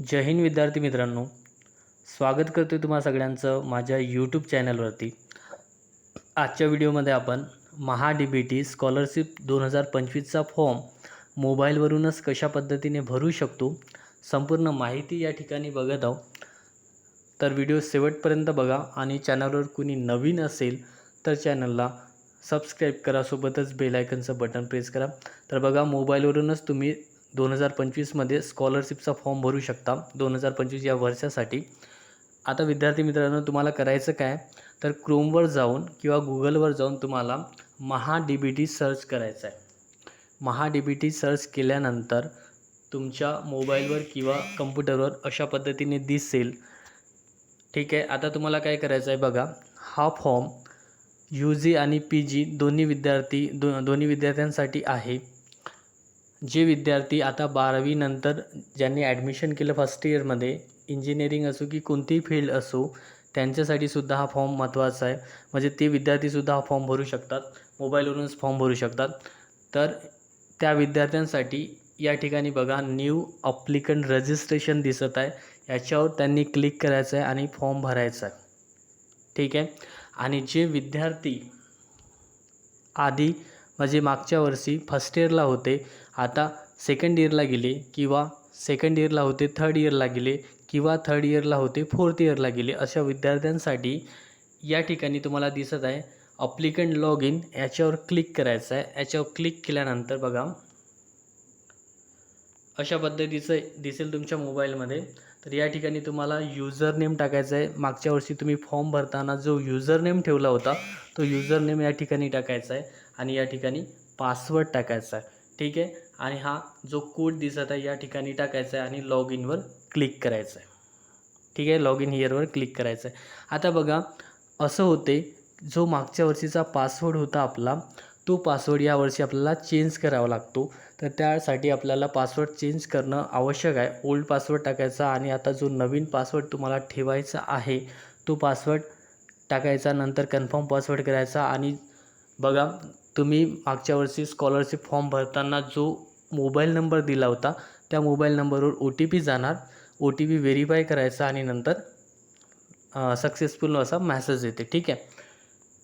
जय हिंद विद्यार्थी मित्रांनो. स्वागत करतो आहे तुम्हा सगळ्यांचं माझ्या यूट्यूब चॅनलवरती आजच्या व्हिडिओमध्ये आपण Maha D B T scholarship दोन हजार पंचवीसचा फॉर्म मोबाईलवरूनच कशा पद्धतीने भरू शकतो संपूर्ण माहिती या ठिकाणी बघत आहोत. तर व्हिडिओ शेवटपर्यंत बघा आणि चॅनलवर कुणी नवीन असेल तर चॅनलला सबस्क्राईब करा सोबतच बेल आयकनचं बटन प्रेस करा. तर बघा मोबाईलवरूनच तुम्ही दोन हजार पंचवीसमध्ये स्कॉलरशिपचा फॉर्म भरू शकता दोन हजार पंचवीस या वर्षासाठी. आता विद्यार्थी मित्रांनो तुम्हाला करायचं काय? तर क्रोमवर जाऊन किंवा गुगलवर जाऊन तुम्हाला Maha D B T search करायचं आहे. Maha D B T search केल्यानंतर तुमच्या मोबाईलवर किंवा कम्प्युटरवर अशा पद्धतीने दिसेल. ठीक आहे आता तुम्हाला काय करायचं आहे बघा. हा फॉर्म यू जी आणि पी जी दोन्ही विद्यार्थी दो दोन्ही विद्यार्थ्यांसाठी आहे. जे विद्यार्थी आता बारावीनंतर ज्यांनी ॲडमिशन केलं फर्स्ट इयरमध्ये इंजिनिअरिंग असो की कोणतीही फील्ड असो त्यांच्यासाठी सुद्धा हा फॉर्म महत्त्वाचा आहे. म्हणजे ते विद्यार्थीसुद्धा हा फॉर्म भरू शकतात. मोबाईलवरूनच फॉर्म भरू शकतात. तर त्या विद्यार्थ्यांसाठी या ठिकाणी बघा न्यू अप्लिकंट रजिस्ट्रेशन दिसत आहे. याच्यावर त्यांनी क्लिक करायचं आहे आणि फॉर्म भरायचा आहे. ठीक आहे? आणि जे विद्यार्थी आधी म्हणजे मागच्या वर्षी फर्स्ट इयरला होते आता सेकंड इयरला गेले किंवा सेकंड इयरला होते थर्ड इयरला गेले किंवा थर्ड इयरला होते फोर्थ इयरला गेले अशा विद्यार्थ्यांसाठी या ठिकाणी तुम्हाला दिसत आहे अप्लिकंट लॉग इन याच्यावर क्लिक करायचं आहे. याच्यावर क्लिक केल्यानंतर बघा अशा पद्धतीचं दिसेल तुमच्या मोबाईलमध्ये तर या ठिकाणी तुम्हाला युजर नेम टाकायचा आहे. मागच्या वर्षी तुम्ही फॉर्म भरताना जो युजर नेम ठेवला होता तो युजर नेम या ठिकाणी टाकायचा आहे आणि या ठिकाणी पासवर्ड टाकायचा आहे. ठीक आहे? आणि हा जो कोड दिसत आहे या ठिकाणी टाकायचा आहे आणि लॉग इनवर क्लिक करायचं आहे. ठीक आहे? लॉग इन हिअरवर क्लिक करायचं आहे. आता बघा असं होते जो मागच्या वर्षीचा पासवर्ड होता आपला तो पासवर्ड यावर्षी आपल्याला चेंज करावा लागतो. तर त्यासाठी आपल्याला पासवर्ड चेंज करणं आवश्यक आहे. ओल्ड पासवर्ड टाकायचा आणि आता जो नवीन पासवर्ड तुम्हाला ठेवायचा आहे तो पासवर्ड टाकायचा नंतर कन्फर्म पासवर्ड करायचा आणि बघा तुम्ही मागच्या वर्षी स्कॉलरशिप फॉर्म भरताना जो मोबाईल नंबर दिला होता त्या मोबाईल नंबरवर ओ टी पी जाणार. ओ टी पी व्हेरीफाय करायचा आणि नंतर सक्सेसफुल असा मॅसेज येते. ठीक आहे?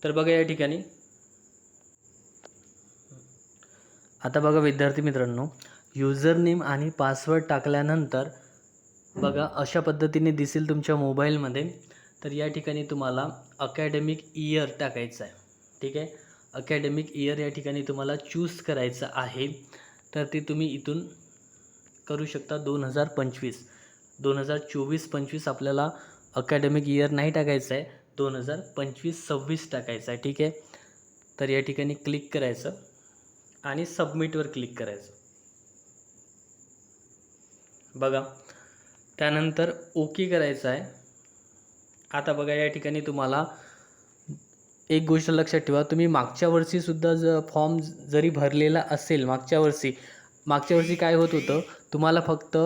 तर बघा या ठिकाणी. आता बघा विद्यार्थी मित्रांनो युजर नेम आणि पासवर्ड टाकल्यानंतर बघा अशा पद्धतीने दिसेल तुमच्या मोबाईलमध्ये तर या ठिकाणी तुम्हाला अकॅडमिक इयर टाकायचं आहे. ठीक आहे? अकॅडमिक इयर या ठिकाणी तुम्हाला चूज करायचं आहे. तर ते तुम्ही इथून करू शकता दोन हजार पंचवीस. दोन हजार चोवीस पंचवीस आपल्याला अकॅडमिक इयर नाही टाकायचं आहे. दोन हजार पंचवीस सव्वीस टाकायचं आहे. ठीक आहे? तर या ठिकाणी क्लिक करायचं आणि सबमिटवर क्लिक करायचं. बघा. त्यानंतर ओके करायचं आहे. आता बघा या ठिकाणी तुम्हाला एक गोष्ट लक्षात ठेवा तुम्ही मागच्या वर्षीसुद्धा ज फॉर्म जरी भरलेला असेल मागच्या वर्षी मागच्या वर्षी काय होत होतं तुम्हाला फक्त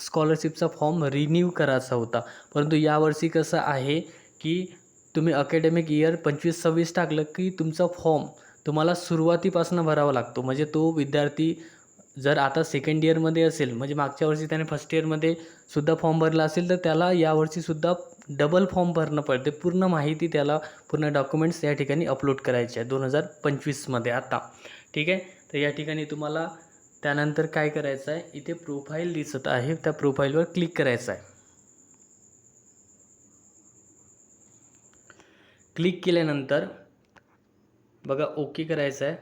स्कॉलरशिपचा फॉर्म रिन्यू करायचा होता. परंतु यावर्षी कसं आहे की तुम्ही अकॅडमिक इयर पंचवीस सव्वीस टाकलं की तुमचा फॉर्म तुम्हाला सुरुवातीपासून भरावा लागतो. म्हणजे तो विद्यार्थी जर आता सेकंड इयरमध्ये असेल म्हणजे मागच्या वर्षी त्याने फर्स्ट इयरमध्ये सुद्धा फॉर्म भरला असेल तर त्याला यावर्षीसुद्धा डबल फॉर्म भरणं पडते. पूर्ण माहिती त्याला पूर्ण डॉक्युमेंट्स या ठिकाणी अपलोड करायचे आहे दोन हजार पंचवीसमध्ये आता. ठीक आहे? तर या ठिकाणी तुम्हाला त्यानंतर काय करायचं आहे? इथे प्रोफाईल दिसत आहे. त्या प्रोफाईलवर क्लिक करायचं आहे. क्लिक केल्यानंतर बघा ओके करायचं आहे.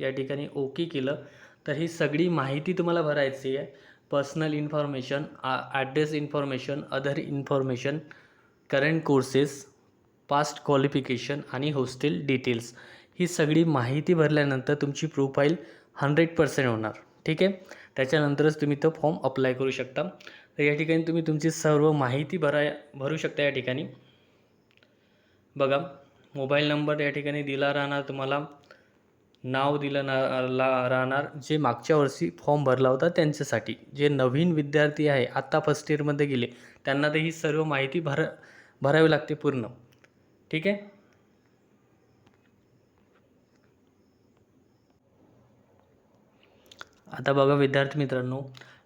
या ठिकाणी ओके केलं. तर ही सगळी माहिती तुम्हाला भरायची आहे. Personal information address information other information current courses past qualification आणि हॉस्टेल डिटेल्स ही सगळी माहिती भरल्यानंतर तुमची प्रोफाईल हंड्रेड पर्सेंट होणार. ठीक आहे? त्याच्यानंतरच तुम्ही तो फॉर्म अप्लाय करू शकता. तर या ठिकाणी तुम्ही तुमची सर्व माहिती भराय भरू शकता या ठिकाणी. बघा मोबाईल नंबर या ठिकाणी दिला राहणार तुम्हाला. नाव दिलं ना ला राहणार जे मागच्या वर्षी फॉर्म भरला होता त्यांच्यासाठी. जे नवीन विद्यार्थी आहे आत्ता फर्स्ट इयरमध्ये गेले त्यांना तर ही सर्व माहिती भर भरावी लागते पूर्ण. ठीक आहे? आता बघा विद्यार्थी मित्रांनो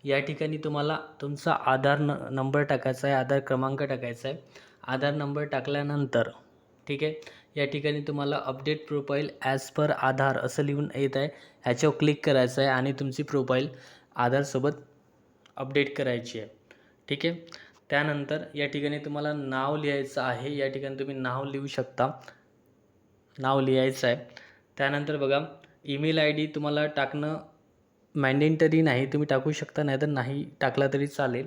या ठिकाणी तुम्हाला तुमचा आधार न नंबर टाकायचा आहे आधार क्रमांक टाकायचा आहे. आधार नंबर टाकल्यानंतर ठीक आहे? या ठिकाणी तुम्हाला update profile as per Aadhaar असं लिहून येत आहे. ह्याच्यावर क्लिक करायचं आहे आणि तुमची प्रोफाईल आधारसोबत अपडेट करायची आहे. ठीक आहे? त्यानंतर या ठिकाणी तुम्हाला नाव लिहायचं आहे. या ठिकाणी तुम्ही नाव लिहू शकता. नाव लिहायचं आहे. त्यानंतर बघा ईमेल आय डी तुम्हाला टाकणं मॅन्डेटरी नाही. तुम्ही टाकू शकता नाही तर नाही टाकला तरी चालेल.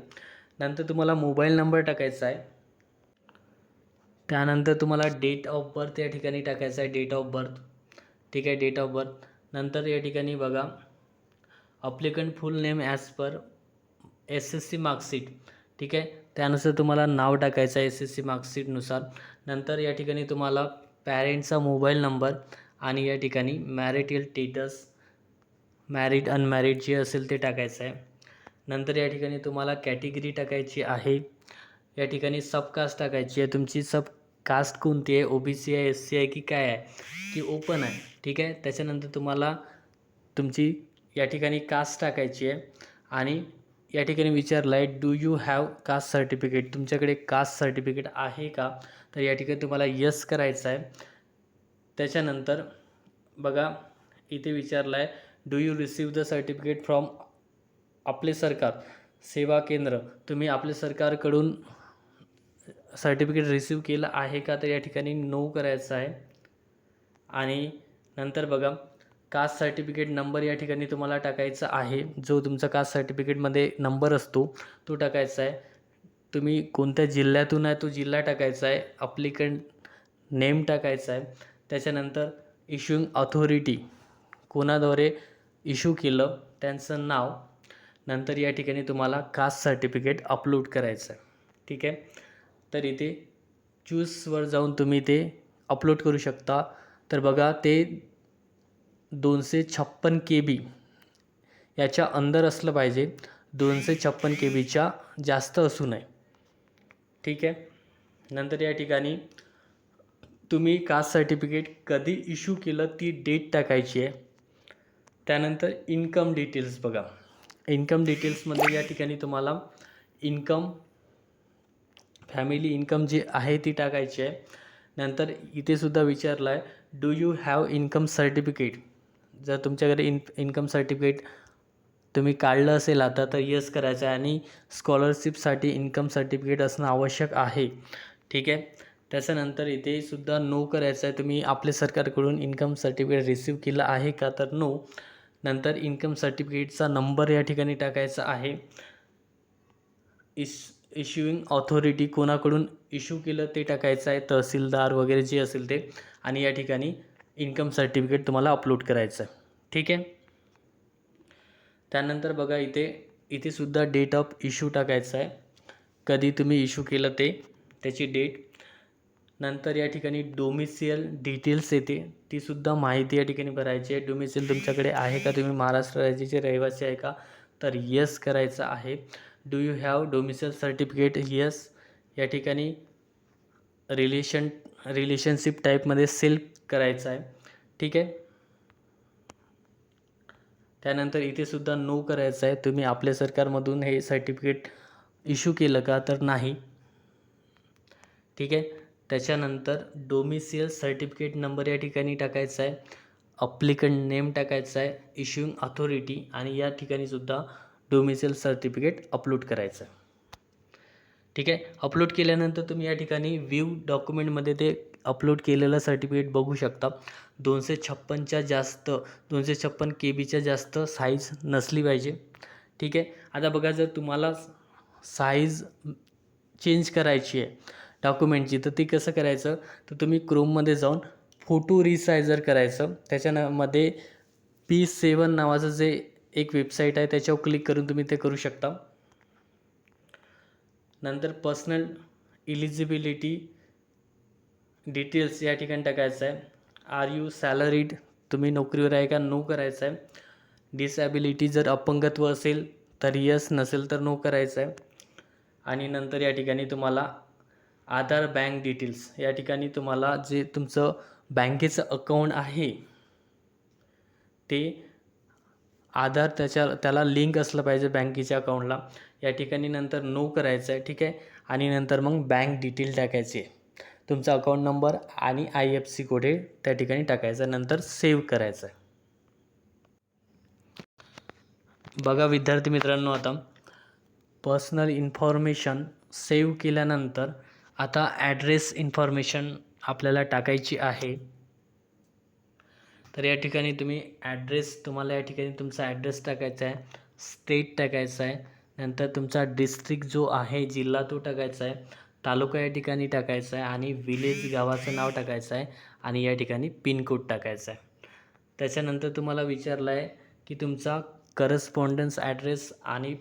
नंतर तुम्हाला मोबाईल नंबर टाकायचा आहे. त्यानंतर तुम्हाला डेट ऑफ बर्थ या ठिकाणी टाकायचं आहे. डेट ऑफ बर्थ ठीक आहे डेट ऑफ बर्थ नंतर या ठिकाणी बघा. Applicant full name as per S S C marksheet ठीक आहे त्यानुसार तुम्हाला नाव टाकायचं आहे एस एस सी मार्कशीटनुसार नंतर या ठिकाणी तुम्हाला पॅरेंटचा मोबाईल नंबर आणि या ठिकाणी मॅरिटल स्टेटस मॅरिड अनमॅरिड जे असेल ते टाकायचं आहे. नंतर या ठिकाणी तुम्हाला कॅटेगरी टाकायची आहे. या ठिकाणी सबकास्ट टाकायची आहे. तुमची सब कास्ट कोणती आहे? ओ बी सी आहे एस सी आहे की काय आहे? की ओपन आहे. ठीक आहे? त्याच्यानंतर तुम्हाला तुमची या ठिकाणी कास्ट टाकायची आहे. आणि या ठिकाणी विचारलं आहे do you have caste certificate तुमच्याकडे कास्ट सर्टिफिकेट आहे का? तर या ठिकाणी तुम्हाला यस करायचं आहे. त्याच्यानंतर बघा इथे विचारलं आहे do you receive the certificate from Aaple Sarkar Seva केंद्र? तुम्ही आपले सरकारकडून सर्टिफिकेट रिसीव केलं आहे का तर या ठिकाणी नो करायचं आहे. आणि नंतर बघा कास्ट सर्टिफिकेट नंबर या ठिकाणी तुम्हाला टाकायचा आहे. जो तुमचा कास्ट सर्टिफिकेटमध्ये नंबर असतो तो टाकायचा आहे. तुम्ही कोणत्या जिल्ह्यातून आहे तो जिल्हा टाकायचा आहे. अप्लिकंट नेम टाकायचा आहे. त्याच्यानंतर इश्युइंग ऑथॉरिटी कोणाद्वारे इश्यू केलं त्यांचं नाव नंतर या ठिकाणी तुम्हाला कास्ट सर्टिफिकेट अपलोड करायचं आहे. ठीक आहे? तर इथे चूजवर जाऊन तुम्ही ते अपलोड करू शकता. तर बघा ते दोनशे छप्पन के बी याच्या अंदर असलं पाहिजे. दोनशे छप्पन के बीच्या जास्त असू नये. ठीक आहे? नंतर या ठिकाणी तुम्ही कास्ट सर्टिफिकेट कधी इश्यू केलं ती डेट टाकायची आहे. त्यानंतर इन्कम डिटेल्स बघा. इन्कम डिटेल्समध्ये या ठिकाणी तुम्हाला इन्कम फॅमिली इन्कम जी आहे ती टाकायची आहे. नंतर इथे सुद्धा विचारलं आहे do you have income certificate जर तुमच्याकडे इन इन्कम सर्टिफिकेट तुम्ही काढलं असेल आता तर यस करायचं आहे आणि स्कॉलरशिपसाठी इन्कम सर्टिफिकेट असणं आवश्यक आहे. ठीक आहे? त्याच्यानंतर इथे सुद्धा नो करायचं आहे. तुम्ही आपल्या सरकारकडून इन्कम सर्टिफिकेट रिसीव केलं आहे का? तर नो नंतर इन्कम सर्टिफिकेटचा नंबर या ठिकाणी टाकायचा आहे. इस इश्युईंग ऑथॉरिटी कोणाकडून इश्यू केलं ते टाकायचं आहे तहसीलदार वगैरे जे असेल ते. आणि या ठिकाणी इन्कम सर्टिफिकेट तुम्हाला अपलोड करायचं आहे. ठीक आहे? त्यानंतर बघा इथे इथे सुद्धा डेट ऑफ इश्यू टाकायचं आहे. कधी तुम्ही इश्यू केलं ते त्याची डेट नंतर या ठिकाणी डोमिसियल डिटेल्स येते. तीसुद्धा माहिती या ठिकाणी भरायची आहे. डोमिसियल तुमच्याकडे आहे का? तुम्ही महाराष्ट्र राज्याचे रहिवासी आहे का? तर यस करायचं आहे. Do you have domicile certificate yes या ठिकाणी रिलेशन रिलेशनशिप टाईपमध्ये सेल्फ करायचं आहे. ठीक आहे? त्यानंतर इथे सुद्धा नो करायचं आहे. तुम्ही आपल्या सरकारमधून हे सर्टिफिकेट इश्यू केलं का? तर नाही. ठीक आहे? त्याच्यानंतर डोमिसियल सर्टिफिकेट नंबर या ठिकाणी टाकायचा आहे. अप्लिकंट नेम टाकायचा आहे. इश्युइंग अथॉरिटी आणि या ठिकाणी सुद्धा डोमिसेल सर्टिफिकेट अपलोड करायचं. ठीक आहे? अपलोड केल्यानंतर तुम्ही या ठिकाणी व्ह्यू डॉक्युमेंटमध्ये ते अपलोड केलेलं सर्टिफिकेट बघू शकता. दोनशे छप्पनच्या जास्त दोनशे छप्पन के बीच्या जास्त साईज नसली पाहिजे. ठीक आहे? आता बघा जर तुम्हाला साईज चेंज करायची आहे डॉक्युमेंटची तर ती कसं करायचं? तर तुम्ही क्रोममध्ये जाऊन फोटो रिसायझर करायचं. त्याच्यामध्ये पी सेवन नावाचं जे एक वेबसाईट आहे त्याच्यावर क्लिक करून तुम्ही ते करू शकता. नंतर पर्सनल इलिजिबिलिटी डिटेल्स या ठिकाणी टाकायचं आहे. आर यू सॅलरीड तुम्ही नोकरीवर आहे का? नो करायचं आहे. डिसॅबिलिटी जर अपंगत्व असेल तर यस नसेल तर नो करायचं आहे. आणि नंतर या ठिकाणी तुम्हाला आधार बँक डिटेल्स या ठिकाणी तुम्हाला जे तुमचं बँकेचं अकाउंट आहे ते आधार त्याच्या त्याला लिंक असलं पाहिजे बँकेच्या अकाउंटला या ठिकाणी नंतर नो करायचं आहे ठीक आहे? आणि नंतर मग बँक डिटेल टाकायची. आहे तुमचा अकाउंट नंबर आणि आय एफ सी कोड हे त्या ठिकाणी टाकायचं. आहे नंतर सेव्ह करायचं आहे बघा विद्यार्थी मित्रांनो आता. पर्सनल इन्फॉर्मेशन सेव्ह केल्यानंतर आता ॲड्रेस इन्फॉर्मेशन आपल्याला टाकायची आहे. तर या ठिकाणी तुम्ही ॲड्रेस तुम्हाला या ठिकाणी तुमचा ॲड्रेस टाकायचा आहे स्टेट टाकायचा आहे नंतर तुमचा डिस्ट्रिक्ट जो आहे जिल्हा तो टाकायचा आहे तालुका या ठिकाणी टाकायचा आहे आणि विलेज गावाचं नाव टाकायचं आहे आणि या ठिकाणी पिनकोड टाकायचा आहे. त्याच्यानंतर तुम्हाला विचारलं आहे की तुमचा करस्पॉन्डन्स ॲड्रेस आणि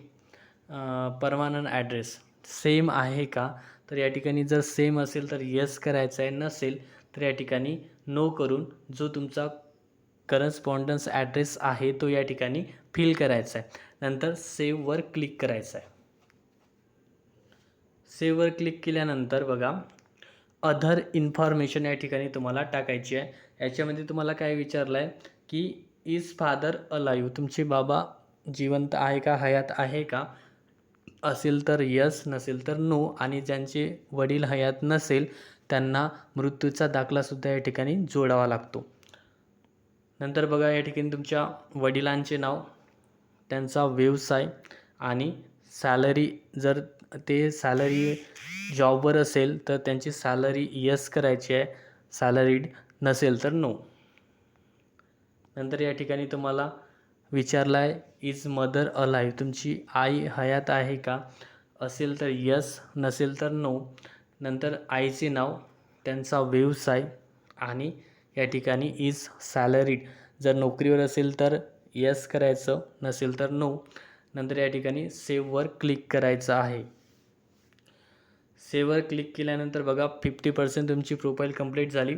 परमानंट ॲड्रेस सेम आहे का? तर या ठिकाणी जर सेम असेल तर यस करायचं आहे नसेल तर या ठिकाणी नो करून जो तुमचा करस्पॉन्डन्स ॲड्रेस आहे तो या ठिकाणी फिल करायचा आहे. नंतर सेववर क्लिक करायचं आहे. सेववर क्लिक केल्यानंतर बघा अदर इन्फॉर्मेशन या ठिकाणी तुम्हाला टाकायची आहे. याच्यामध्ये तुम्हाला काय विचारलं आहे की इज फादर अलाईव्ह तुमचे बाबा जिवंत आहे का हयात आहे का? असेल तर यस नसेल तर नो आणि ज्यांचे वडील हयात नसेल त्यांना मृत्यूचा दाखलासुद्धा या ठिकाणी जोडावा लागतो. नंतर बघा या ठिकाणी तुमच्या वडिलांचे नाव त्यांचा व्यवसाय आणि सॅलरी. जर ते सॅलरी जॉबवर असेल तर त्यांची सॅलरी यस करायची आहे. सॅलरीड नसेल तर नो. नंतर या ठिकाणी तुम्हाला विचारला आहे इज मदर अलाईव्ह तुमची आई हयात आहे का? असेल तर यस नसेल तर नो. नंतर आईचे नाव त्यांचा व्यवसाय आणि या ठिकाणी इज सॅलरीड जर नोकरीवर असेल तर यस करायचं नसेल तर नो नंतर या ठिकाणी सेववर क्लिक करायचं आहे. सेववर क्लिक केल्यानंतर बघा फिफ्टी पर्सेंट तुमची प्रोफाईल कंप्लीट झाली.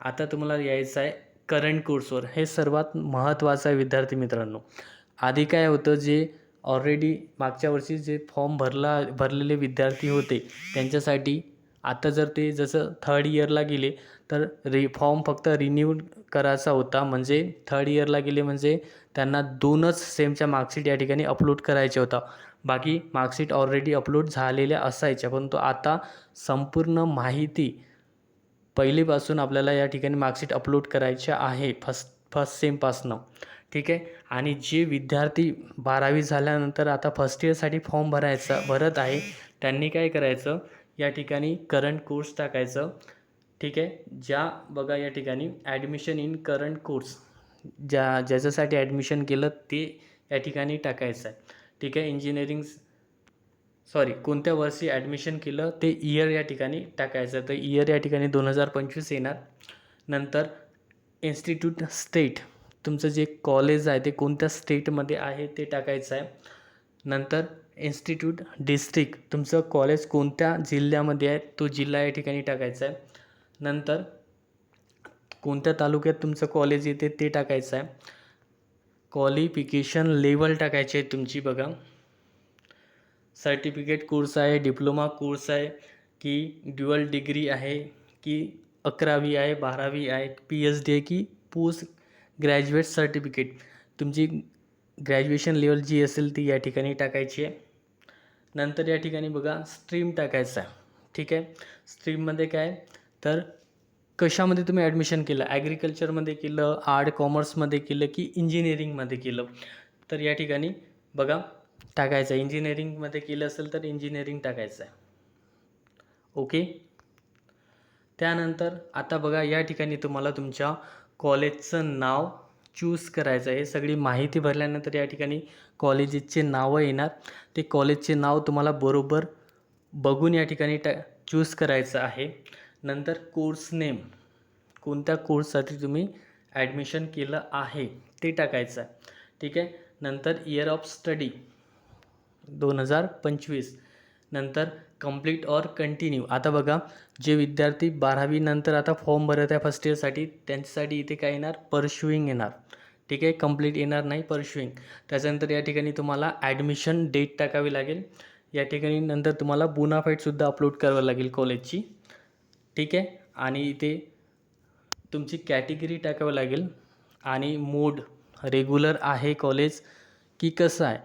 आता तुम्हाला यायचं आहे करंट कोर्सवर हे सर्वात महत्त्वाचं आहे विद्यार्थी मित्रांनो. आधी काय होतं जे ऑलरेडी मागच्या वर्षी जे फॉर्म भरला भरलेले विद्यार्थी होते त्यांच्यासाठी आता जर ते जसं थर्ड इयरला गेले तर रि फॉर्म फक्त रिन्यू करायचा होता. म्हणजे थर्ड इयरला गेले म्हणजे त्यांना दोनच सेमच्या मार्कशीट या ठिकाणी अपलोड करायच्या होता. बाकी मार्कशीट ऑलरेडी अपलोड झालेल्या असायच्या. परंतु आता संपूर्ण माहिती पहिलीपासून आपल्याला या ठिकाणी मार्कशीट अपलोड करायचे आहे. फस्ट फर्स्ट सेमपासनं ठीक आहे? आणि जे विद्यार्थी बारावी झाल्यानंतर आता फर्स्ट इयरसाठी फॉर्म भरायचा भरत आहे त्यांनी काय करायचं? या ठिकाणी करंट कोर्स टाकायचं. ठीक आहे. ज्या बघा या ठिकाणी ॲडमिशन इन करंट कोर्स ज्या ज्याच्यासाठी ॲडमिशन केलं ते या ठिकाणी टाकायचं आहे. ठीक आहे इंजिनिअरिंग सॉरी कोणत्या वर्षी ॲडमिशन केलं ते इयर या ठिकाणी टाकायचं तर इयर या ठिकाणी दोन हजार पंचवीस येणार. नंतर इन्स्टिट्यूट स्टेट तुमचं जे कॉलेज आहे ते कोणत्या स्टेटमध्ये आहे ते टाकायचं आहे. नंतर इन्स्टिट्यूट डिस्ट्रिक्ट तुमचं कॉलेज कोणत्या जिल्ह्यामध्ये आहे तो जिल्हा या ठिकाणी टाकायचा आहे. नंतर कोणत्या तालुक्यात तुमचं कॉलेज येते ते टाकायचं आहे. क्वालिफिकेशन लेवल टाकायची आहे तुमची बघा. सर्टिफिकेट कोर्स आहे डिप्लोमा कोर्स आहे की ड्युअल डिग्री आहे की अकरावी आहे बारावी आहे पी एच डी आहे की पोस्ट ग्रॅज्युएट सर्टिफिकेट तुमची ग्रॅज्युएशन लेवल जी असेल ती या ठिकाणी टाकायची आहे. नंतर या ठिकाणी बघा स्ट्रीम टाकायचा आहे. ठीक आहे? स्ट्रीममध्ये काय? तर कशामध्ये तुम्ही ॲडमिशन केलं? ॲग्रिकल्चरमध्ये केलं आर्ट कॉमर्समध्ये केलं की इंजिनिअरिंगमध्ये केलं? तर या ठिकाणी बघा टाकायचं. आहे इंजिनिअरिंगमध्ये केलं असेल तर इंजिनिअरिंग टाकायचं आहे. ओके त्यानंतर आता बघा या ठिकाणी तुम्हाला तुमच्या कॉलेजचं नाव चूज करायचं आहे. सगळी माहिती भरल्यानंतर या ठिकाणी कॉलेजेसचे नावं येणार. ते कॉलेजचे नाव तुम्हाला बरोबर बघून या ठिकाणी टा चूज करायचं आहे. नंतर कोर्स नेम कोणत्या कोर्ससाठी तुम्ही ॲडमिशन केलं आहे ते टाकायचं आहे. ठीक आहे? नंतर इयर ऑफ स्टडी दोन हजार पंचवीस. नंतर कंप्लीट ऑर कंटिन्यू आता बघा जे विद्यार्थी बारावीनंतर आता फॉर्म भरत आहे फर्स्ट इयरसाठी त्यांच्यासाठी इथे काय येणार? परशुईंग येणार. ठीक आहे? कंप्लीट येणार नाही परशुईंग त्याच्यानंतर या ठिकाणी तुम्हाला ॲडमिशन डेट टाकावी लागेल. या ठिकाणी नंतर तुम्हाला बुनाफाईटसुद्धा अपलोड करावं लागेल कॉलेजची ठीक आहे? आणि इथे तुमची कॅटेगरी टाकावं लागेल. आणि मोड रेग्युलर आहे कॉलेज की कसं आहे?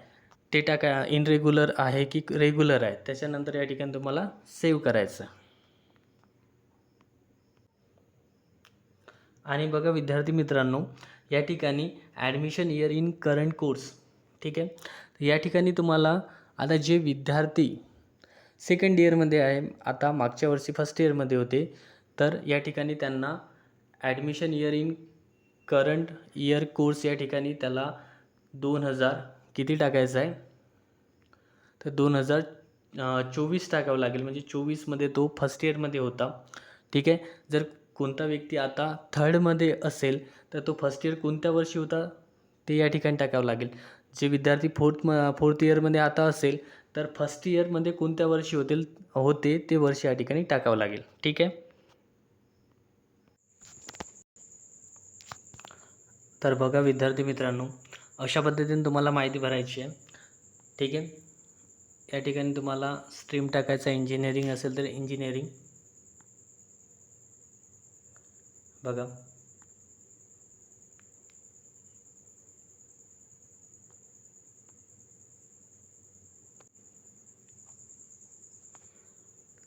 ते टाका. इनरेग्युलर आहे की रेग्युलर आहे? त्याच्यानंतर या ठिकाणी तुम्हाला सेव्ह करायचं. आणि बघा विद्यार्थी मित्रांनो या ठिकाणी admission year in current course ठीक आहे? या ठिकाणी तुम्हाला आता जे विद्यार्थी सेकंड इयरमध्ये आहे. आता मागच्या वर्षी फर्स्ट इयरमध्ये होते. तर या ठिकाणी त्यांना admission year in current year course या ठिकाणी त्याला दोन हजार किती टाकायचं आहे? तर दोन हजार चोवीस टाकावं लागेल. म्हणजे चोवीसमध्ये तो फर्स्ट इयरमध्ये होता. ठीक आहे? जर कोणता व्यक्ती आता थर्डमध्ये असेल तर तो फर्स्ट इयर कोणत्या वर्षी होता? ते या ठिकाणी टाकावं लागेल. जे विद्यार्थी फोर्थ म फोर्थ इयरमध्ये आता असेल तर फर्स्ट इयरमध्ये कोणत्या वर्षी होतील होते ते वर्ष या ठिकाणी टाकावं लागेल. ठीक आहे? तर बघा विद्यार्थी मित्रांनो अशा पद्धतीने तुम्हाला माहिती भरायची आहे. ठीक आहे? या ठिकाणी तुम्हाला स्ट्रीम टाकायचा इंजिनिअरिंग असेल तर इंजिनिअरिंग बघा.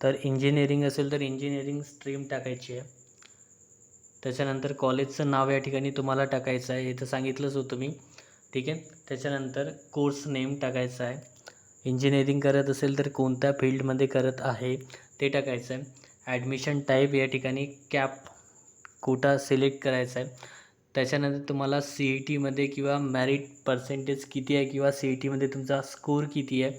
तर इंजिनिअरिंग असेल तर इंजिनिअरिंग स्ट्रीम टाकायची आहे. त्याच्यानंतर कॉलेजचं नाव या ठिकाणी तुम्हाला टाकायचं आहे. हे तर सांगितलंच होतं मी. ठीक आहे? त्याच्यानंतर कोर्स नेम टाकायचा आहे. इंजिनिअरिंग करत असेल तर कोणत्या फील्डमध्ये करत आहे ते टाकायचं आहे. ॲडमिशन टाईप या ठिकाणी कॅप कोटा सिलेक्ट करायचा आहे. त्याच्यानंतर तुम्हाला सी ई टीमध्ये किंवा मॅरिट पर्सेंटेज किती आहे किंवा सी ई टीमध्ये तुमचा स्कोर किती आहे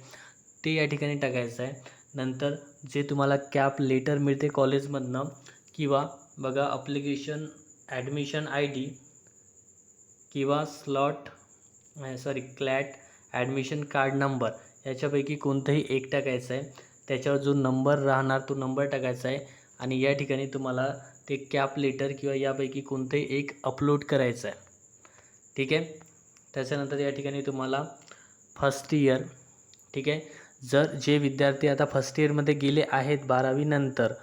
ते या ठिकाणी टाकायचं आहे. नंतर जे तुम्हाला कॅप लेटर मिळते कॉलेजमधनं किंवा बघा अप्लिकेशन ॲडमिशन आय डी किंवा slot sorry CLAT admission card number याच्यापैकी कोणतंही एक टाकायचं आहे. त्याच्यावर जो नंबर राहणार तो नंबर टाकायचा आहे. आणि या ठिकाणी तुम्हाला ते कॅप लेटर किंवा यापैकी कोणतंही एक अपलोड करायचं आहे. ठीक आहे? त्याच्यानंतर या ठिकाणी तुम्हाला फर्स्ट इयर ठीक आहे? जर जे विद्यार्थी आता फर्स्ट इयरमध्ये गेले आहेत बारावीनंतर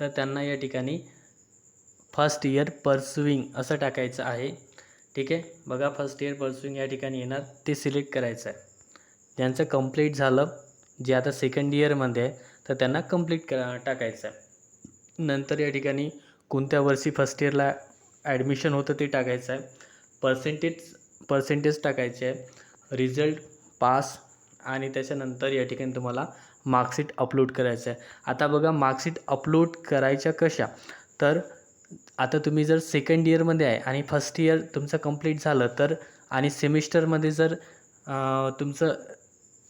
तर त्यांना या ठिकाणी फर्स्ट इयर परसुईंग असं टाकायचं आहे. ठीक आहे? बघा फर्स्ट इयर परसुईंग या ठिकाणी येणार ते सिलेक्ट करायचं आहे. ज्यांचं कंप्लीट झालं जे आता सेकंड इयरमध्ये आहे तर त्यांना कंप्लीट करा टाकायचं आहे. नंतर या ठिकाणी कोणत्या वर्षी फर्स्ट इयरला ॲडमिशन होतं ते टाकायचं आहे. पर्सेंटेज पर्सेंटेज टाकायचे आहे. रिझल्ट पास आणि त्याच्यानंतर या ठिकाणी तुम्हाला मार्कशीट अपलोड करायचं आहे. आता बघा मार्कशीट अपलोड करायच्या कशा? तर आता तुम्ही जर सेकंड इयरमध्ये आहे आणि फर्स्ट इयर तुमचं कंप्लीट झालं तर आणि सेमिस्टरमध्ये जर तुमचं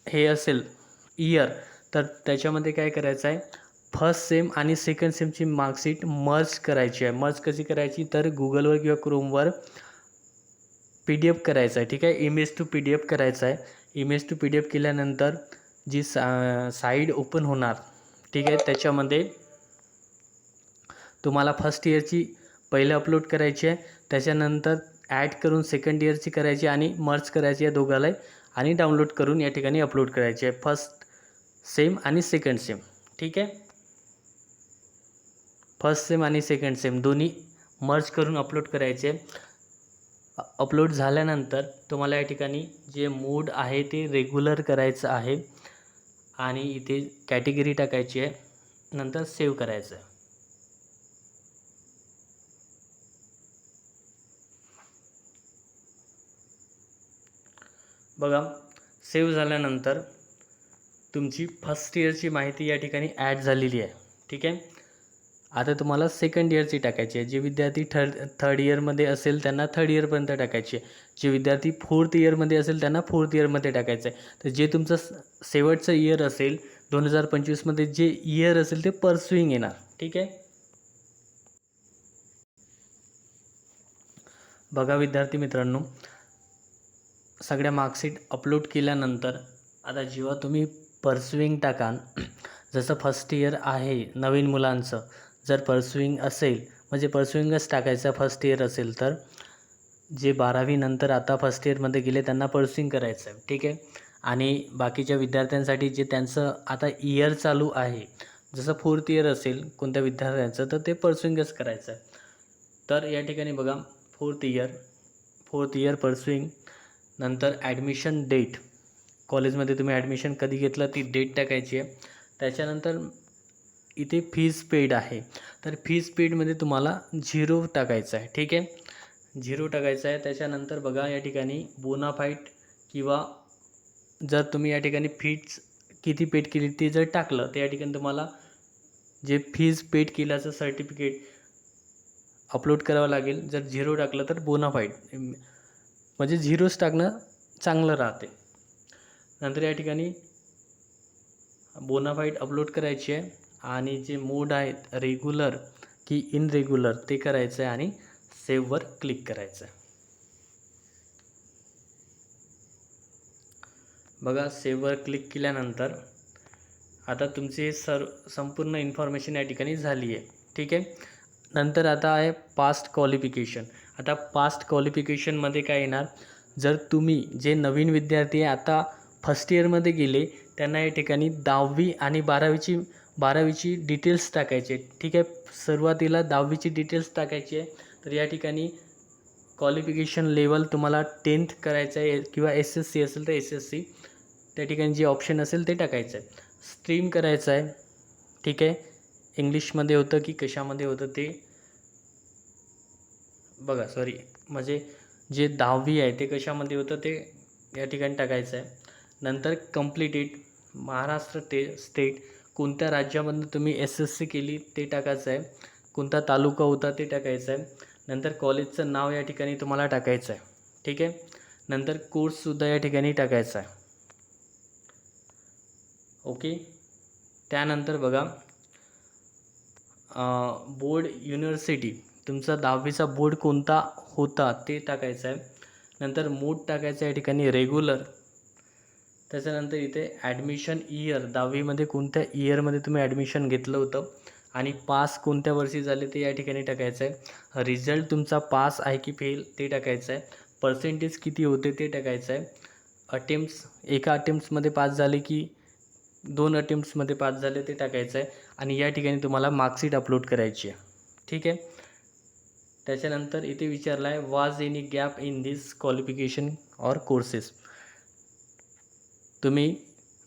हे असेल इयर तर त्याच्यामध्ये काय करायचं आहे? फर्स्ट सेम आणि सेकंड सेमची मार्कशीट मर्ज करायची आहे. मर्ज कशी करायची? तर गुगलवर किंवा क्रोमवर पी डी एफ करायचं आहे. ठीक आहे? Image to P D F करायचं आहे. Image to P D F केल्यानंतर जी सा साईड ओपन होणार ठीक आहे त्याच्यामध्ये तुम्हाला फर्स्ट इयरची पहिले अपलोड करायची आहे त्याच्यानंतर ॲड करून सेकंड इयरची करायची आणि मर्ज करायची आहे दोघाला आणि डाउनलोड करून या ठिकाणी अपलोड करायची आहे. फर्स्ट सेम आणि सेकंड सेम ठीक आहे? फर्स्ट सेम आणि सेकंड सेम दोन्ही मर्ज करून अपलोड करायचे अपलोड झाल्यानंतर तुम्हाला या ठिकाणी जे मूड आहे ते रेग्युलर करायचं आहे. आणि इथे कॅटेगरी टाकायची आहे. नंतर सेव्ह करायचं आहे. बघा सेव्ह झाल्यानंतर तुमची फर्स्ट इयरची माहिती या ठिकाणी ॲड झालेली आहे. ठीक आहे? आता तुम्हाला सेकंड इयरची टाकायची आहे. जे विद्यार्थी थर्ड थर्ड इयरमध्ये असेल त्यांना थर्ड इयरपर्यंत टाकायची आहे. जे विद्यार्थी फोर्थ इयरमध्ये असेल त्यांना फोर्थ इयरमध्ये टाकायचं आहे. तर जे तुमचं शेवटचं इयर असेल दोन हजार पंचवीसमध्ये जे इयर असेल ते परस्युईंग येणार. ठीक आहे? बघा विद्यार्थी मित्रांनो सगळ्या मार्कशीट अपलोड केल्यानंतर आता जेव्हा तुम्ही परस्युईंग टाकाल जसं फर्स्ट इयर आहे नवीन मुलांचं जर पर्सुईंग असेल म्हणजे पर्सुईंगच टाकायचं फर्स्ट इयर असेल तर जे बारावीनंतर आता फर्स्ट इयरमध्ये गेले त्यांना पर्सुईंग करायचं आहे ठीक आहे? आणि बाकीच्या विद्यार्थ्यांसाठी जे त्यांचं आता इयर चालू आहे जसं फोर्थ इयर असेल कोणत्या विद्यार्थ्यांचं तर ते पर्सुईंगच करायचं आहे तर या ठिकाणी बघा fourth year fourth year pursuing नंतर ॲडमिशन डेट कॉलेजमध्ये तुम्ही ॲडमिशन कधी घेतलं ती डेट टाकायची आहे. त्याच्यानंतर इथे फीज पेड आहे. तर फीज पेडमध्ये तुम्हाला झिरो टाकायचं आहे. ठीक आहे? झिरो टाकायचं आहे. त्याच्यानंतर बघा या ठिकाणी बोनाफाईट किंवा जर तुम्ही या ठिकाणी फीज किती पेड केली ते जर टाकलं तर या ठिकाणी तुम्हाला जे फीज पेड केल्याचं सर्टिफिकेट अपलोड करावं लागेल. जर झिरो टाकलं तर बोनाफाईट म्हणजे झिरोच टाकणं चांगलं राहते. नंतर या ठिकाणी बोनाफाईट अपलोड करायची आहे. आणि जे मोड आहेत रेग्युलर की इनरेग्युलर ते करायचं आहे आणि सेव्हवर क्लिक करायचं आहे बघा सेव्हवर क्लिक केल्यानंतर आता तुमची सर संपूर्ण इन्फॉर्मेशन या ठिकाणी झाली आहे ठीक आहे? नंतर आता आहे पास्ट क्वालिफिकेशन आता पास्ट क्वालिफिकेशनमध्ये काय येणार? जर तुम्ही जे नवीन विद्यार्थी आहे आता फर्स्ट इयरमध्ये गेले त्यांना या ठिकाणी दहावी आणि बारावीची बारावीची डिटेल्स टाकायचे. ठीक आहे? सुरुवातीला दहावीची डिटेल्स टाकायची. आहे तर या ठिकाणी क्वालिफिकेशन लेवल तुम्हाला टेन्थ करायचं आहे किंवा एस एस सी असेल तर एस एस सी त्या ठिकाणी जे ऑप्शन असेल ते टाकायचं आहे. स्ट्रीम करायचं आहे. ठीक आहे? इंग्लिशमध्ये होतं की कशामध्ये होतं ते? बघा सॉरी म्हणजे जे दहावी आहे ते कशामध्ये होतं ते या ठिकाणी टाकायचं आहे. नंतर कम्प्लिटेड महाराष्ट्र ते स्टेट कोणत्या राज्यामधून तुम्ही एस एस सी केली ते टाकायचं आहे. कोणता तालुका होता ते टाकायचं आहे. नंतर कॉलेजचं नाव या ठिकाणी तुम्हाला टाकायचं आहे. ठीक आहे? नंतर कोर्ससुद्धा या ठिकाणी टाकायचा आहे. ओके? त्यानंतर बघा बोर्ड युनिव्हर्सिटी तुमचा दहावीचा बोर्ड कोणता होता ते टाकायचं आहे. नंतर मोड टाकायचं या ठिकाणी रेग्युलर त्याच्यानंतर इथे ॲडमिशन इयर दहावीमध्ये कोणत्या इयरमध्ये तुम्ही ॲडमिशन घेतलं होतं? आणि पास कोणत्या वर्षी झाले ते या ठिकाणी टाकायचं आहे रिझल्ट तुमचा पास आहे की फेल ते टाकायचं आहे पर्सेंटेज किती होते ते टाकायचं आहे अटेम्प्ट्स एका अटेम्प्ट्समध्ये पास झाले की दोन अटेम्प्ट्समध्ये पास झाले ते टाकायचं आहे आणि या ठिकाणी तुम्हाला मार्कशीट अपलोड करायची आहे. ठीक आहे? त्याच्यानंतर इथे विचारलं आहे was any gap in this qualification or courses तुम्ही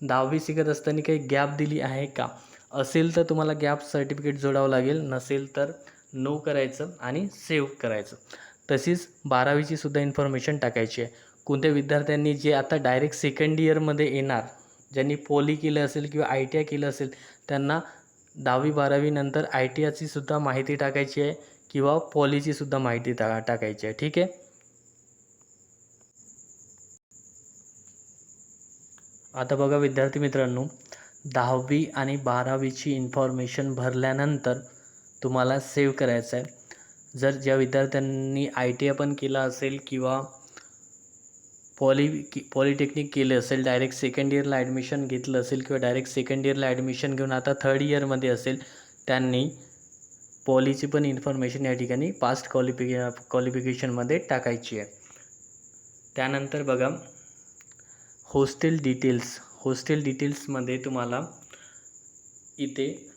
दहावी शिकत असताना काही गॅप दिली आहे का? असेल तर तुम्हाला गॅप सर्टिफिकेट जोडावं लागेल नसेल तर नो करायचं आणि सेव्ह करायचं. तशीच बारावीची सुद्धा इन्फॉर्मेशन टाकायची आहे. कोणत्या विद्यार्थ्यांनी जे आता डायरेक्ट सेकंड इयरमध्ये येणार ज्यांनी पॉली केलं असेल किंवा आय टी आय केलं असेल त्यांना दहावी बारावीनंतर आय टी आयची सुद्धा माहिती टाकायची आहे किंवा पॉलीची सुद्धा माहिती टा टाकायची आहे. ठीक आहे? आता बघा विद्यार्थी मित्रांनो दहावी आणि बारावीची इन्फॉर्मेशन भरल्यानंतर तुम्हाला सेव्ह करायचं आहे जर ज्या विद्यार्थ्यांनी आय टी आय पण केलं असेल किंवा पॉली की पॉलिटेक्निक केलं असेल डायरेक्ट सेकंड इयरला ॲडमिशन घेतलं असेल किंवा डायरेक्ट सेकंड इयरला ॲडमिशन घेऊन आता थर्ड इयरमध्ये असेल त्यांनी पॉलीची पण इन्फॉर्मेशन या ठिकाणी पास्ट क्वालिफिके क्वालिफिकेशनमध्ये टाकायची आहे. त्यानंतर बघा होस्टेल डिटेल्स होस्टेल डिटेल्समध्ये तुम्हाला इथे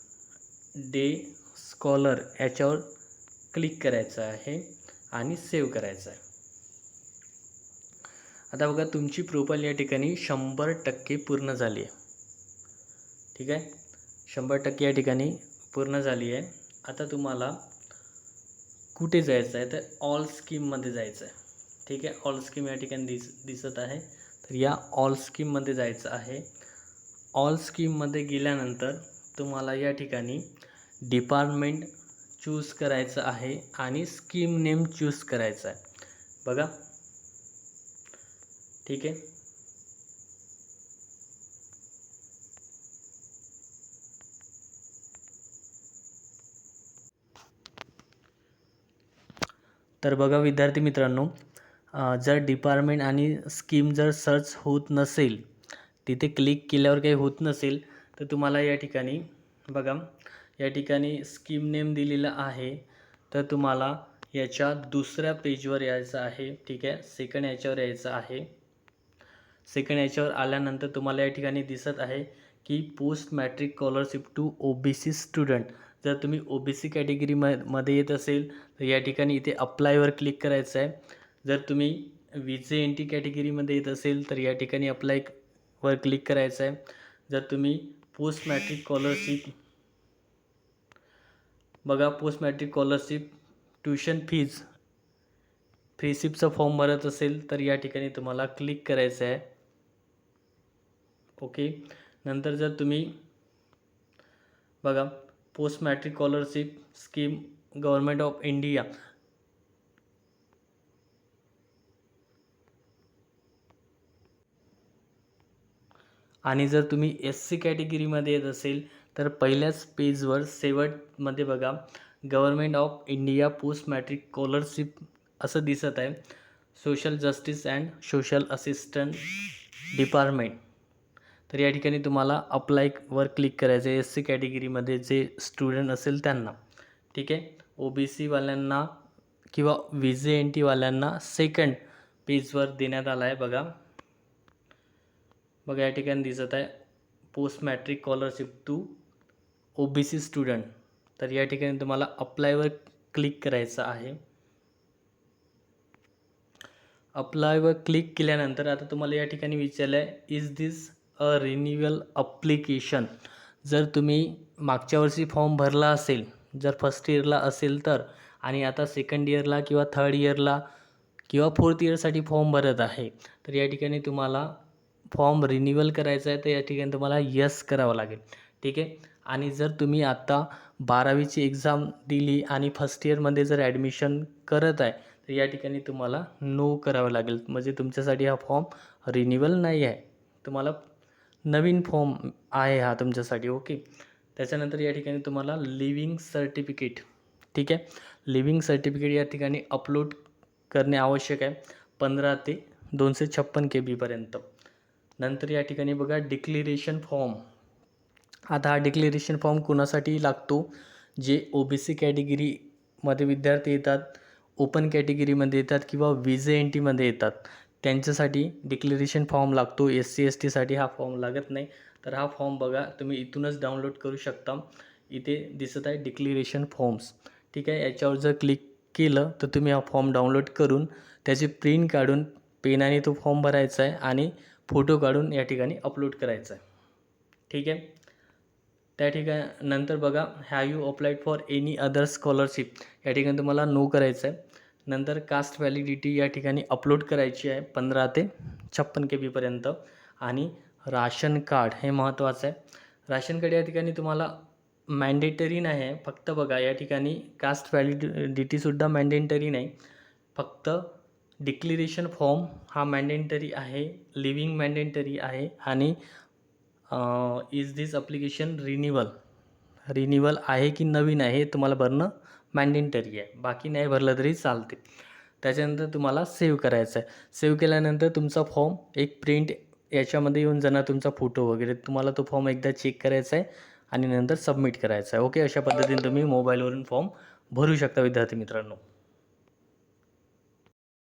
डे स्कॉलर याच्यावर क्लिक करायचं आहे आणि सेव्ह करायचं आहे. आता बघा तुमची प्रोफाईल या ठिकाणी शंभर टक्के पूर्ण झाली आहे. ठीक आहे? शंभर टक्के या ठिकाणी पूर्ण झाली आहे. आता तुम्हाला कुठे जायचं आहे? तर ऑल स्कीममध्ये जायचं आहे. ठीक आहे? ऑल स्कीम या ठिकाणी दिस दिसत आहे. तर या ऑल स्कीममध्ये जायचं आहे. ऑल स्कीममध्ये गेल्यानंतर तुम्हाला या ठिकाणी डिपार्टमेंट चूज करायचं आहे आणि स्कीम नेम चूज करायचं आहे. बघा. ठीक आहे? तर बघा विद्यार्थी मित्रांनो जर डिपार्टमेंट आणि स्कीम जर सर्च होत नसेल तिथे क्लिक केल्यावर काही होत नसेल तर तुम्हाला या ठिकाणी बघा या ठिकाणी स्कीम नेम दिलेला आहे तर तुम्हाला याच्या दुसऱ्या पेजवर यायचं आहे ठीक आहे? सेकंड याच्यावर यायचं आहे. सेकंड याच्यावर आल्यानंतर तुम्हाला या ठिकाणी दिसत आहे की post matric scholarship to O B C student जर तुम्ही ओ बी सी कॅटेगरी म मध्ये येत असेल तर या ठिकाणी इथे अप्लायवर क्लिक करायचं आहे. जर तुम्ही विजे एन टी कॅटेगरीमध्ये येत असेल तर या ठिकाणी अप्लाय वर क्लिक करायचं आहे. जर तुम्ही पोस्ट मॅट्रिक स्कॉलरशिप बघा post matric scholarship tuition fees फ्रीशिपचा form भरत असेल तर या ठिकाणी तुम्हाला क्लिक करायचं आहे. ओके नंतर जर तुम्ही बघा post matric scholarship scheme government of India आणि जर तुम्ही एस सी कॅटेगरीमध्ये येत असेल तर पहिल्याच पेजवर शेवटमध्ये बघा government of India post matric scholarship असं दिसत आहे. Social justice and social assistant department तर या ठिकाणी तुम्हाला अप्लाय वर क्लिक करायचं आहे एस सी कॅटेगरीमध्ये जे स्टुडंट असेल त्यांना. ठीक आहे? ओ बी सीवाल्यांना किंवा व्ही जे एन टीवाल्यांना सेकंड पेजवर देण्यात आला आहे बघा. बघा या ठिकाणी दिसत आहे post matric scholarship to O B C student तर या ठिकाणी तुम्हाला अप्लायवर क्लिक करायचं आहे. अप्लायवर क्लिक केल्यानंतर आता तुम्हाला या ठिकाणी विचारलं आहे is this a renewal application जर तुम्ही मागच्या वर्षी फॉर्म भरला असेल जर फर्स्ट इयरला असेल तर आणि आता सेकंड इयरला किंवा थर्ड इयरला किंवा फोर्थ इयरसाठी फॉर्म भरत आहे तर या ठिकाणी तुम्हाला फॉर्म रिन्युअल करायचा आहे तर या ठिकाणी तुम्हाला यस करावं लागेल. ठीक आहे? आणि जर तुम्ही आत्ता बारावीची एक्झाम दिली आणि फर्स्ट इयरमध्ये जर ॲडमिशन करत आहे तर या ठिकाणी तुम्हाला नो करावं लागेल. म्हणजे तुमच्यासाठी हा फॉर्म रिन्युअल नाही आहे. तुम्हाला नवीन फॉर्म आहे हा तुमच्यासाठी ओके त्याच्यानंतर या ठिकाणी तुम्हाला लिव्हिंग सर्टिफिकेट ठीक आहे? लिव्हिंग सर्टिफिकेट या ठिकाणी अपलोड करणे आवश्यक आहे पंधरा ते दोनशे छप्पन के बीपर्यंत नंतर या ठिकाणी बघा डिक्लेरेशन फॉर्म आता हा डिक्लेरेशन फॉर्म कोणासाठी लागतो? जे ओ बी सी कॅटेगरीमध्ये विद्यार्थी येतात ओपन कॅटेगरीमध्ये येतात किंवा व्ही जे एन टीमध्ये येतात त्यांच्यासाठी डिक्लेरेशन फॉर्म लागतो. एस सी एस टीसाठी हा फॉर्म लागत नाही. तर हा फॉर्म बघा तुम्ही इथूनच डाउनलोड करू शकता. इथे दिसत आहे डिक्लेरेशन फॉर्म्स ठीक आहे याच्यावर जर क्लिक केलं तर तुम्ही हा फॉर्म डाउनलोड करून त्याची प्रिंट काढून पेनाने तो फॉर्म भरायचा आहे आणि फोटो काढून या ठिकाणी अपलोड करायचा आहे. ठीक आहे? त्या ठिकाणी नंतर बघा have you applied for any other scholarship या ठिकाणी तुम्हाला नो करायचं आहे. नंतर कास्ट व्हॅलिडिटी या ठिकाणी अपलोड करायची आहे पंधरा ते छप्पन के बीपर्यंत आणि राशन कार्ड हे महत्त्वाचं आहे. राशन कार्ड या ठिकाणी तुम्हाला मॅन्डेटरी नाही आहे. फक्त बघा या ठिकाणी कास्ट व्हॅलिडिटीसुद्धा मॅन्डेटरी नाही. फक्त डिक्लेरेशन फॉर्म हा मॅन्डेटरी आहे लिव्हिंग मॅन्डेटरी आहे आणि is this application renewal renewal आहे की नवीन आहे हे तुम्हाला भरणं मॅन्डेटरी आहे. बाकी नाही भरलं तरी चालते त्याच्यानंतर तुम्हाला सेव्ह करायचं आहे सेव्ह केल्यानंतर तुमचा फॉर्म एक प्रिंट याच्यामध्ये येऊन जाणार तुमचा फोटो वगैरे. तुम्हाला तो फॉर्म एकदा चेक करायचा आहे आणि नंतर सबमिट करायचा आहे ओके अशा पद्धतीने तुम्ही मोबाईलवरून फॉर्म भरू शकता विद्यार्थी मित्रांनो.